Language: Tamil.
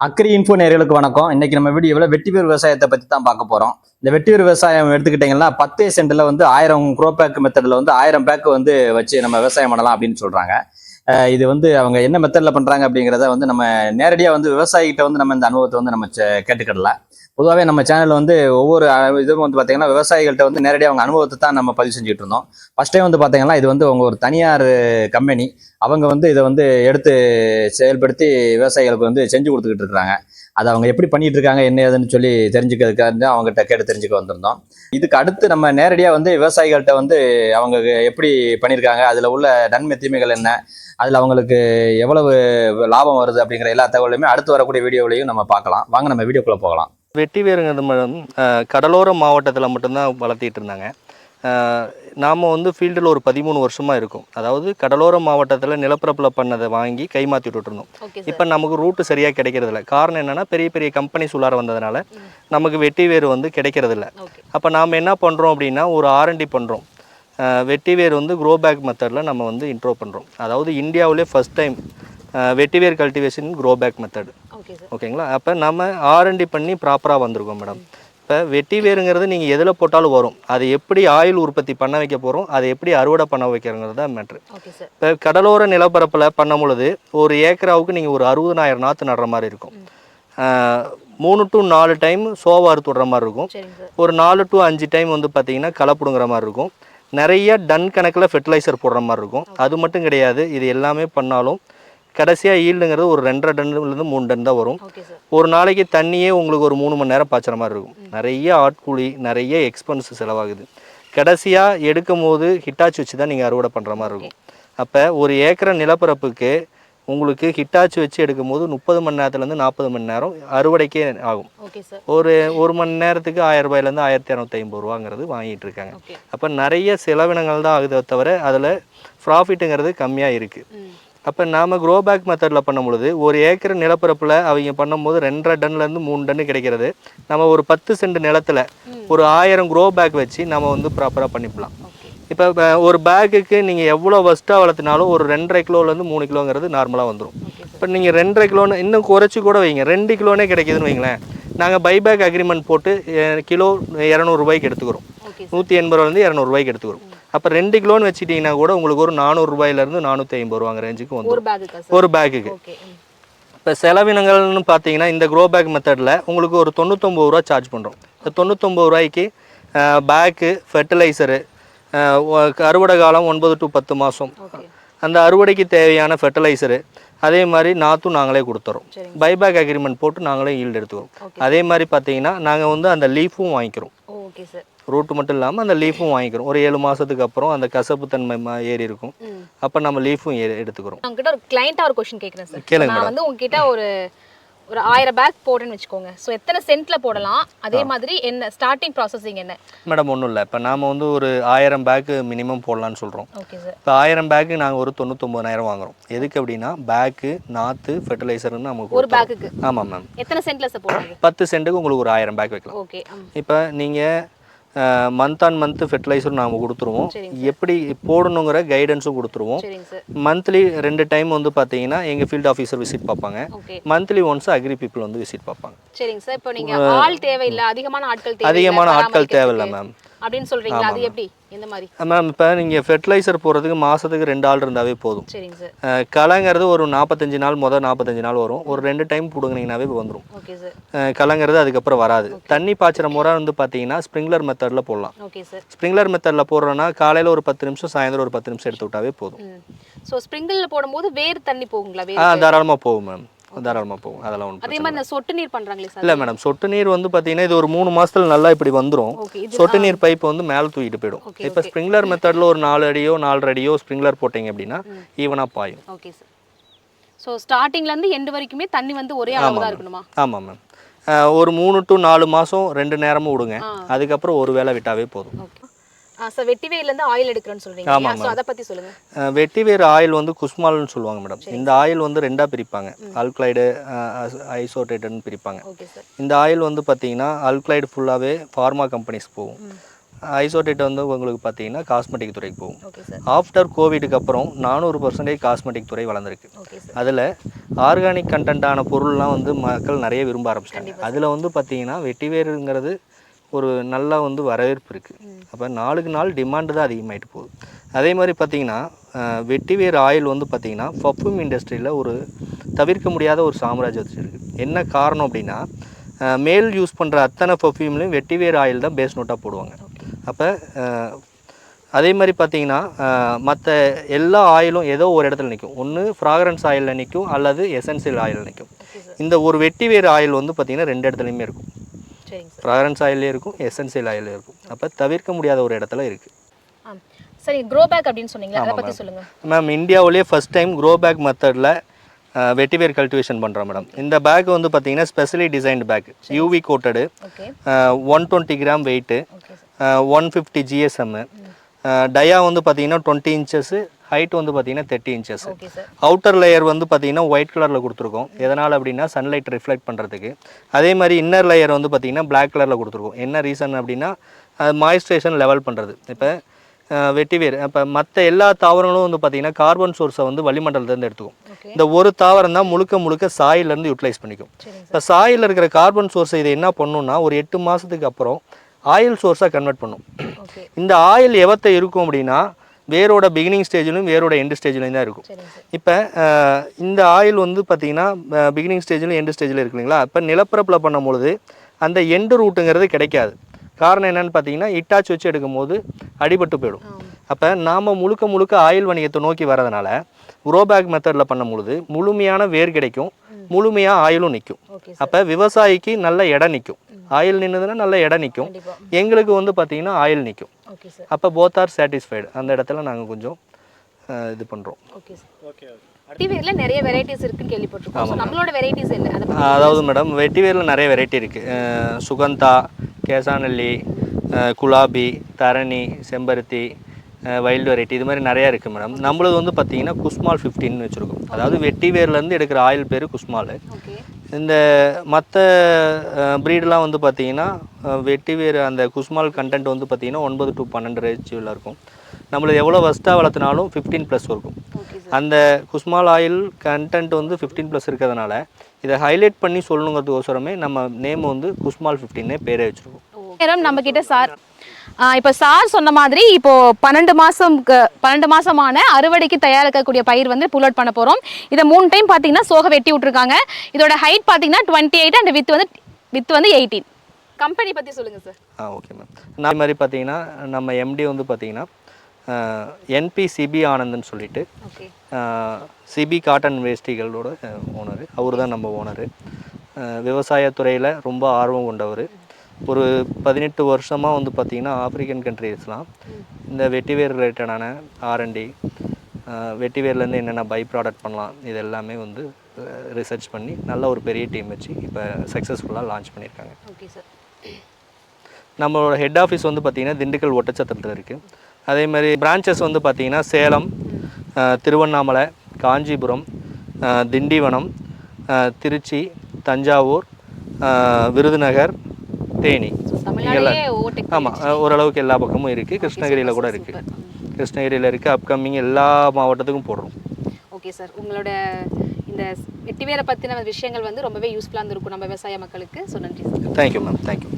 அக்ரி இன்ஃபோ நேர்களுக்கு வணக்கம். இன்னைக்கு நம்ம வீடியோவில் வெட்டிவேர் விவசாயத்தை பற்றி தான் பார்க்க போகிறோம் இந்த வெட்டிவேர் விவசாயம் எடுத்துக்கிட்டிங்கன்னா பத்தே சென்டில் வந்து ஆயிரம் குரோ பேக் மெத்தடில் வந்து ஆயிரம் பேக் வந்து வச்சு நம்ம விவசாயம் பண்ணலாம் அப்படின்னு சொல்கிறாங்க இது வந்து அவங்க என்ன மெத்தடில் பண்ணுறாங்க அப்படிங்கிறத வந்து நம்ம நேரடியாக வந்து விவசாயிகிட்ட வந்து நம்ம இந்த அனுபவத்தை வந்து நம்ம கேட்டுக்கிடலாம். பொதுவாகவே நம்ம சேனலில் வந்து ஒவ்வொரு இதுவும் வந்து பார்த்தீங்கன்னா விவசாயிகள்கிட்ட வந்து நேரடியாக அவங்க அனுபவத்தை தான் நம்ம பதிவு செஞ்சுட்டு இருந்தோம். ஃபஸ்ட் டைம் வந்து பார்த்தீங்கன்னா இது வந்து அவங்க ஒரு தனியார் கம்பெனி அவங்க வந்து இதை வந்து எடுத்து செயல்படுத்தி விவசாயிகளுக்கு வந்து செஞ்சு கொடுத்துக்கிட்டு இருக்கிறாங்க. அதை அவங்க எப்படி பண்ணிட்டு இருக்காங்க என்ன ஏதுன்னு சொல்லி தெரிஞ்சுக்கிறதுக்காக அவங்ககிட்ட கேட்டு தெரிஞ்சுக்க வந்திருந்தோம். இதுக்கு அடுத்து நம்ம நேரடியாக வந்து விவசாயிகள்கிட்ட வந்து அவங்க எப்படி பண்ணியிருக்காங்க அதில் உள்ள நன்மை தீமைகள் என்ன அதில் அவங்களுக்கு எவ்வளவு லாபம் வருது அப்படிங்கிற எல்லா தகவலையுமே அடுத்து வரக்கூடிய வீடியோவிலையும் நம்ம பார்க்கலாம். வாங்க நம்ம வீடியோக்குள்ளே போகலாம். வெட்டி வேருங்கிறது கடலோர மாவட்டத்தில் மட்டும்தான் வளர்த்திட்டு இருந்தாங்க. நாம் வந்து ஃபீல்டில் ஒரு பதிமூணு வருஷமாக இருக்கும். அதாவது கடலோர மாவட்டத்தில் நிலப்பரப்பில் பண்ணதை வாங்கி கைமாற்றி விட்டுருந்தோம் ஓகே இப்போ நமக்கு ரூட்டு சரியாக கிடைக்கிறதில்ல. காரணம் என்னென்னா பெரிய பெரிய கம்பெனிஸ் உள்ளார வந்ததுனால நமக்கு வெட்டி வேர் வந்து கிடைக்கிறதில்ல. அப்போ நாம் என்ன பண்ணுறோம் அப்படின்னா ஒரு ஆர்என்டி பண்ணுறோம் வெட்டி வேர் வந்து க்ரோ பேக் மெத்தடில் நம்ம வந்து இன்ட்ரோ பண்ணுறோம் அதாவது இந்தியாவிலே ஃபஸ்ட் டைம் வெட்டி வேர் கல்டிவேஷன் க்ரோ பேக் மெத்தட் ஓகேங்களா அப்போ நம்ம ஆர்என்டி பண்ணி ப்ராப்பராக வந்திருக்கோம் மேடம் இப்போ வெட்டி வேருங்கிறது நீங்கள் எதில் போட்டாலும் வரும். அது எப்படி ஆயில் உற்பத்தி பண்ண வைக்க போகிறோம் அதை எப்படி அறுவடை பண்ண வைக்கிறங்கிறது தான் மேட்ரு இப்போ கடலோர நிலப்பரப்பில் பண்ணும் பொழுது ஒரு ஏக்கராவுக்கு நீங்கள் ஒரு அறுபதனாயிரம் நாற்று நடுற மாதிரி இருக்கும். மூணு டு நாலு டைம் சோவா அறுத்து விடுற மாதிரி இருக்கும். ஒரு நாலு டு அஞ்சு டைம் வந்து பார்த்தீங்கன்னா களை பிடுங்குற மாதிரி இருக்கும். நிறைய டன் கணக்கில் ஃபெர்டிலைசர் போடுற மாதிரி இருக்கும். அது மட்டும் கிடையாது. இது எல்லாமே பண்ணாலும் கடைசியாக ஈல்டுங்கிறது ஒரு ரெண்டரை டன்லேருந்து மூணு டன் தான் வரும். ஒரு நாளைக்கு தண்ணியே உங்களுக்கு ஒரு மூணு மணி நேரம் பாய்ச்சுற மாதிரி இருக்கும். நிறைய ஆட்கூலி நிறைய எக்ஸ்பென்ஸ் செலவாகுது. கடைசியாக எடுக்கும் போது ஹிட்டாச்சி வச்சு தான் நீங்கள் அறுவடை பண்ணுற மாதிரி இருக்கும். அப்போ ஒரு ஏக்கரை நிலப்பரப்புக்கு உங்களுக்கு ஹிட்டாச்சி வச்சு எடுக்கும் போது முப்பது மணி நேரத்துலேருந்து நாற்பது மணி நேரம் அறுவடைக்கே ஆகும். ஒரு ஒரு மணி நேரத்துக்கு ஆயிரம் ரூபாயிலேருந்து ஆயிரத்தி இரநூத்தி ஐம்பது ரூபாங்கிறது வாங்கிட்டு இருக்காங்க. அப்போ நிறைய செலவினங்கள் தான் ஆகுதே தவிர அதில் ப்ராஃபிட்டுங்கிறது கம்மியாக இருக்குது அப்போ நாம் க்ரோ பேக் மெத்தடில் பண்ணும்பொழுது ஒரு ஏக்கர் நிலப்பரப்பில் அவங்க பண்ணும்போது ரெண்டரை டன்லேருந்து மூணு டன்னு கிடைக்கிறது. நம்ம ஒரு பத்து சென்ட் நிலத்தில் ஒரு ஆயிரம் க்ரோ பேக் வச்சு நம்ம வந்து ப்ராப்பராக பண்ணிக்கலாம் ஓகே. இப்போ ஒரு பேக்குக்கு நீங்கள் எவ்வளோ ஃபஸ்ட்டாக வளர்த்தினாலும் ஒரு ரெண்டரை கிலோலேருந்து மூணு கிலோங்கிறது நார்மலாக வந்துடும் இப்போ நீங்கள் ரெண்டரை கிலோன்னு இன்னும் குறைச்சி கூட வைங்க. ரெண்டு கிலோனே கிடைக்குதுன்னு வைங்களேன். நாங்கள் பைபேக் அக்ரிமெண்ட் போட்டு கிலோ இரநூறுபாய்க்கு எடுத்துக்கிறோம். நூற்றி எண்பது ரூபாலேருந்து இரநூறுபாய்க்கு எடுத்துக்கிறோம். அப்போ ரெண்டு கிலோன்னு வச்சுட்டிங்கன்னா கூட உங்களுக்கு ஒரு நானூறுரூபாயிலேருந்து நானூற்றி ஐம்பது ரூபாங்க ரேஞ்சுக்கு சார் ஒரு பேக்குக்கு இப்போ செலவினங்கள்னு பார்த்தீங்கன்னா இந்த க்ரோ பேக் மெத்தடில் உங்களுக்கு ஒரு தொண்ணூத்தொம்பது ரூபா சார்ஜ் பண்ணுறோம் இந்த தொண்ணூத்தொம்பது ரூபாய்க்கு பேக்கு ஃபெர்டிலைசரு அறுவடை காலம் ஒன்பது டு பத்து மாதம் அந்த அறுவடைக்கு தேவையான ஃபெர்டிலைசரு அதே மாதிரி நாற்றும் நாங்களே கொடுத்துறோம். பைபேக் அக்ரிமெண்ட் போட்டு நாங்களே ஈல்டு எடுத்துக்கிறோம். அதே மாதிரி பார்த்தீங்கன்னா நாங்கள் வந்து அந்த லீஃபும் வாங்கிக்கிறோம். ஓகே சார் ரூட்டு மட்டும் இல்லாமல் அந்த லீஃபும் வாங்கிக்கிறோம். ஒரு ஏழு மாதத்துக்கு அப்புறம் அந்த கசப்பு தன்மை ஏறி இருக்கும். அப்போ நம்ம லீஃபும் எடுத்துக்கிறோம். உங்ககிட்ட ஒரு கிளைண்டா ஒரு கொஸ்டின் கேட்குறேன் சார் கேளுங்க நான் வந்து உங்ககிட்ட ஒரு ஒரு ஆயிரம் பேக் போடுறேன்னு வச்சுக்கோங்க. ஸோ எத்தனை சென்ட்ல போடலாம்? அதே மாதிரி என்ன ஸ்டார்டிங் ப்ராசஸிங் என்ன? மேடம் ஒன்றும் இல்லை. இப்போ நாம் வந்து ஒரு ஆயிரம் பேக்கு மினிமம் போடலான்னு சொல்கிறோம் ஓகே சார் இப்போ ஆயிரம் பேக்கு நாங்கள் ஒரு தொண்ணூத்தொம்பதாயிரம் வாங்குறோம். எதுக்கு அப்படின்னா பேக்கு நாற்று ஃபெர்டிலைசர்னு நமக்கு ஒரு பேக்குக்கு ஆமாம் மேம் எத்தனை சென்ட்ல சார் போடுறது பத்து சென்ட்டுக்கு உங்களுக்கு ஒரு ஆயிரம் பேக் வைக்கலாம். ஓகே இப்போ நீங்கள் மந்த் ஆன் மந்த் ஃபெர்டிலைசர் நாங்கள் கொடுத்துருவோம். எப்படி போடணுங்கிற கைடன்ஸும் கொடுத்துருவோம். மந்த்லி ரெண்டு டைம் வந்து பார்த்தீங்கன்னா எங்கள் ஃபீல்ட் ஆஃபீஸர் விசிட் பார்ப்பாங்க மந்த்லி ஒன்ஸ் அக்ரி பீப்புள் வந்து விசிட் பார்ப்பாங்க சரிங்க சார். இப்போ நீங்க ஆள் தேவையில்லை. அதிகமான ஆட்கள் தேவை அதிகமான ஆட்கள் தேவையில்லை மேம் அப்படின்னு சொல்றீங்களா அது எப்படி? எந்த மாதிரி? மேம் இப்போ நீங்கள் ஃபெர்டிலைசர் போடுறதுக்கு மாதத்துக்கு ரெண்டு ஆள் இருந்தாவே போதும். சரிங்க சார் களைங்கிறது ஒரு நாற்பத்தஞ்சு நாள் மொதல் நாற்பத்தஞ்சு நாள் வரும். ஒரு ரெண்டு டைம் பிடுங்கினீங்கனாவே வந்துடும் ஓகே சார் களைங்கிறது அதுக்கப்புறம் வராது. தண்ணி பாய்ச்சுற முறை வந்து பார்த்தீங்கன்னா ஸ்ப்ரிங்க்லர் மெத்தடில் போடலாம். ஓகே சார் ஸ்ப்ரிங்க்லர் மெத்தடில் போடுறோன்னா காலையில் ஒரு பத்து நிமிஷம் சாயந்தரம் ஒரு பத்து நிமிஷம் எடுத்து விட்டாவே போதும். ஸோ ஸ்ப்ரிங்கிளில் போடும்போது வேர் தண்ணி போகுங்களா? ஆ தாராளமாக போகும் மேம் தாராளமாக போகும். அதெல்லாம் ஒன்றும் அதே மாதிரி சொட்டு நீர் பண்றாங்களே சார்? இல்லை மேடம் சொட்டு நீர் வந்து பார்த்தீங்கன்னா இது ஒரு மூணு மாசத்துல நல்லா இப்படி வந்துடும் சொட்டு நீர் பைப் வந்து மேலே தூக்கிட்டு போயிடும். இப்போ ஸ்ப்ரிங்க்லர் மெத்தடில் ஒரு நாலு அடியோ நாலரை அடியோ ஸ்ப்ரிங்க்லர் போட்டீங்க அப்படின்னா ஈவனாக பாயும். Okay sir. ஸோ ஸ்டார்டிங்ல இருந்து எண்டு வரைக்குமே தண்ணி வந்து ஒரே அளவு தான் இருக்கணுமா? ஆமாம் மேம் ஒரு மூணு டு நாலு மாதம் ரெண்டு நேரமும் விடுங்க. அதுக்கப்புறம் ஒரு வேளை விட்டாவே போதும். ஓகே. சார் வெட்டி வேர்ல இருந்து ஆயில் எடுக்கிறேன்னு சொல்றீங்க ஆமா, ஸோ அதை பத்தி சொல்லுங்க. அஹ் வெட்டி வேர் ஆயில் வந்து குஸ்மால்னு சொல்லுவாங்க மேடம். இந்த ஆயில் வந்து ரெண்டாக பிரிப்பாங்க. அல்க்ளைடு ஐசோடேட்டட்னு பிரிப்பாங்க. இந்த ஆயில் வந்து பார்த்தீங்கன்னா அல்க்ளைடு ஃபுல்லாகவே ஃபார்மா கம்பெனிஸ் போகும். ஐசோடேட் வந்து உங்களுக்கு பார்த்தீங்கன்னா காஸ்மெட்டிக் துறைக்கு போகும். ஆஃப்டர் கோவிடுக்கு அப்புறம் நானூறு பர்சன்டேஜ் காஸ்மெட்டிக் துறை வளர்ந்துருக்கு. அதில் ஆர்கானிக் கண்டென்ட்டான பொருள்லாம் வந்து மக்கள் நிறைய விரும்ப ஆரம்பிச்சிட்டாங்க. அதில் வந்து பார்த்தீங்கன்னா வெட்டிவேருங்கிறது ஒரு நல்லா வந்து வரவேற்பு இருக்குது அப்போ நாளுக்கு நாள் டிமாண்டு தான் அதிகமாகிட்டு போகுது. அதே மாதிரி பார்த்தீங்கன்னா வெட்டிவேர் ஆயில் வந்து பார்த்திங்கன்னா பர்ஃப்யூம் இண்டஸ்ட்ரியில் ஒரு தவிர்க்க முடியாத ஒரு சாம்ராஜ்யம் வச்சுருக்கு என்ன காரணம் அப்படின்னா மேல் யூஸ் பண்ணுற அத்தனை பர்ஃப்யூம்லேயும் வெட்டிவேர் ஆயில் தான் பேஸ் நோட்டாக போடுவாங்க. அப்போ அதே மாதிரி பார்த்தீங்கன்னா மற்ற எல்லா ஆயிலும் ஏதோ ஒரு இடத்துல நிற்கும் ஒன்று ஃப்ராக்ரன்ஸ் ஆயிலில் நிற்கும் அல்லது எசென்சியல் ஆயிலில் நிற்கும் இந்த ஒரு வெட்டிவேர் ஆயில் வந்து பார்த்திங்கன்னா ரெண்டு இடத்துலையுமே இருக்கும். ஃப்ராக்ரன்ஸ் ஆயிலே இருக்கும் எசென்சியல் ஆயிலே இருக்கும். அப்போ தவிர்க்க முடியாத ஒரு இடத்துல இருக்குது சரி க்ரோ பேக் அப்படின்னு சொன்னீங்களா அதை பற்றி சொல்லுங்க. மேம் இந்தியாவிலேயே ஃபஸ்ட் டைம் க்ரோ பேக் மெத்தடில் வெட்டிவேர் கல்டிவேஷன் பண்ணுறோம் மேடம் இந்த பேக் வந்து பார்த்தீங்கன்னா specially designed bag UV coated one twenty gram weight one fifty GSM dia வந்து பார்த்தீங்கன்னா டுவெண்ட்டி இன்ச்சஸ்ஸு ஹைட் வந்து பார்த்தீங்கன்னா தேர்ட்டி இன்ச்சஸ் அவுட்டர் லேயர் வந்து பார்த்தீங்கன்னா ஒயிட் கலரில் கொடுத்துருக்கோம். எதனால் அப்படின்னா சன்லைட் ரிஃப்ளெக்ட் பண்ணுறதுக்கு அதே மாதிரி இன்னர் லேயர் வந்து பார்த்தீங்கன்னா Black கலரில் கொடுத்துருக்கோம். என்ன ரீசன் அப்படின்னா அது மாய்ஸ்ட்ரேஷன் லெவல் பண்ணுறது இப்போ வெட்டிவேர் இப்போ மற்ற எல்லா தாவரங்களும் வந்து பார்த்தீங்கன்னா கார்பன் சோர்ஸை வந்து வளிமண்டலத்துலேருந்து எடுத்துக்கும். இந்த ஒரு தாவரம் தான் முழுக்க முழுக்க சாயிலேருந்து யூட்டிலைஸ் பண்ணிக்கும். இப்போ சாயில் இருக்கிற கார்பன் சோர்ஸை இது என்ன பண்ணுன்னா ஒரு எட்டு மாதத்துக்கு அப்புறம் ஆயில் சோர்ஸாக கன்வெர்ட் பண்ணும். இந்த ஆயில் எவத்த இருக்கும் அப்படின்னா வேரோட பிகினிங் ஸ்டேஜிலும் வேரோட எண்டு ஸ்டேஜ்லையும் தான் இருக்கும். இப்போ இந்த ஆயில் வந்து பார்த்தீங்கன்னா பிகினிங் ஸ்டேஜில் எண்டு ஸ்டேஜில் இருக்கு இல்லைங்களா? இப்போ நிலப்பரப்பில் பண்ணும்பொழுது அந்த எண்டு ரூட்டுங்கிறது கிடைக்காது. காரணம் என்னன்னு பார்த்தீங்கன்னா இட்டாச்சி வச்சு எடுக்கும்போது அடிபட்டு போயிடும். அப்போ நாம் முழுக்க முழுக்க ஆயில் வணிகத்தை நோக்கி வரதுனால க்ரோபேக் மெத்தடில் பண்ணும்பொழுது முழுமையான வேர் கிடைக்கும் முழுமையாக ஆயிலும் நிற்கும் அப்போ விவசாயிக்கு நல்ல இடம் நிற்கும் ஆயில் நின்றுதுன்னா நல்ல இடம் நிற்கும் எங்களுக்கு வந்து பார்த்தீங்கன்னா ஆயில் நிற்கும் அப்போ போத் ஆர் சாட்டிஸ்ஃபைடு அந்த இடத்துல நாங்கள் கொஞ்சம் இது பண்ணுறோம் டிவில நிறைய வெரைட்டிஸ் இருக்குன்னு கேள்விப்பட்டிருக்கோம். நம்மளோட வெரைட்டிஸ் என்ன? அதாவது மேடம் வெட்டிவேரில் நிறைய வெரைட்டி இருக்குது சுகந்தா கேசானல்லி குலாபி தரணி செம்பருத்தி வைல்டு வெரைட்டி இது மாதிரி நிறையா இருக்குது மேடம் நம்மளது வந்து பார்த்தீங்கன்னா குஸ்மால் ஃபிஃப்டின்னு வச்சுருக்கோம். அதாவது வெட்டிவேர்லேருந்து எடுக்கிற ஆயில் பேர் குஸ்மால். இந்த மற்ற ப்ரீடெலாம் வந்து பார்த்தீங்கன்னா வெட்டிவேர் அந்த குஸ்மால் கண்டென்ட் வந்து பார்த்தீங்கன்னா ஒன்பது டு பன்னெண்டு ரேஞ்சில் இருக்கும். நம்மளது எவ்வளோ ஃபஸ்ட்டாக வளர்த்தினாலும் ஃபிஃப்டீன் ப்ளஸ் இருக்கும். அந்த குஸ்மால் ஆயில் கண்டென்ட் வந்து ஃபிஃப்டீன் ப்ளஸ் இருக்கிறதுனால இதை ஹைலைட் பண்ணி சொல்லணுங்கிறதுக்கோசரமே நம்ம நேம் வந்து குஸ்மால் ஃபிஃப்டின்னே பேரே வச்சுருக்கோம். நேரம் நம்ம கிட்ட சார் இப்போ சார் சொன்ன மாதிரி இப்போ பன்னெண்டு மாசம் பன்னெண்டு மாசமான அறுவடைக்கு தயாரிக்கக்கூடிய பயிர் வந்து புல்லட் பண்ண போறோம். இதை மூணு டைம் பார்த்தீங்கன்னா சோக வெட்டி விட்டுருக்காங்க. இதோட ஹைட் பார்த்தீங்கன்னா டுவெண்ட்டி எயிட் அண்ட் வித் வந்து வித் வந்து எயிட்டீன் கம்பெனி பத்தி சொல்லுங்க சார் ஆ ஓகே மேம் நான் மாதிரி பார்த்தீங்கன்னா நம்ம எம்டி வந்து பார்த்தீங்கன்னா என்பி சிபி ஆனந்த்னு சொல்லிட்டு சிபி காட்டன் வேஷ்டிகளோட ஓனர் அவர் தான் நம்ம ஓனரு விவசாயத்துறையில் ரொம்ப ஆர்வம் கொண்டவர். ஒரு பதினெட்டு வருஷமாக வந்து பார்த்திங்கன்னா ஆப்பிரிக்கன் கண்ட்ரீஸ்லாம் இந்த வெட்டிவேர் ரிலேட்டடான ஆர்என்டி வெட்டிவேர்லேருந்து என்னென்ன பை ப்ராடக்ட் பண்ணலாம் இது எல்லாமே வந்து ரிசர்ச் பண்ணி நல்ல ஒரு பெரிய டீம் வச்சு இப்போ சக்ஸஸ்ஃபுல்லாக லான்ச் பண்ணியிருக்காங்க ஓகே சார் நம்மளோட ஹெட் ஆஃபீஸ் வந்து பார்த்திங்கன்னா திண்டுக்கல் ஒட்டச்சத்திரத்தில் இருக்குது அதே மாதிரி பிரான்ச்சஸ் வந்து பார்த்திங்கன்னா சேலம் திருவண்ணாமலை காஞ்சிபுரம் திண்டிவனம் திருச்சி தஞ்சாவூர் விருதுநகர் தேனி. ஆமாம் ஓரளவுக்கு எல்லா பக்கமும் இருக்குது கிருஷ்ணகிரியில் கூட இருக்குது கிருஷ்ணகிரியில் இருக்குது அப்கமிங் எல்லா மாவட்டத்துக்கும் போடுறோம். ஓகே சார் உங்களோட இந்த வெட்டிவேரை பற்றின விஷயங்கள் வந்து ரொம்பவே யூஸ்ஃபுல்லாக இருந்திருக்கும் நம்ம விவசாய மக்களுக்கு. ஸோ நன்றி சார் தேங்க்யூ மேம் தேங்க்யூ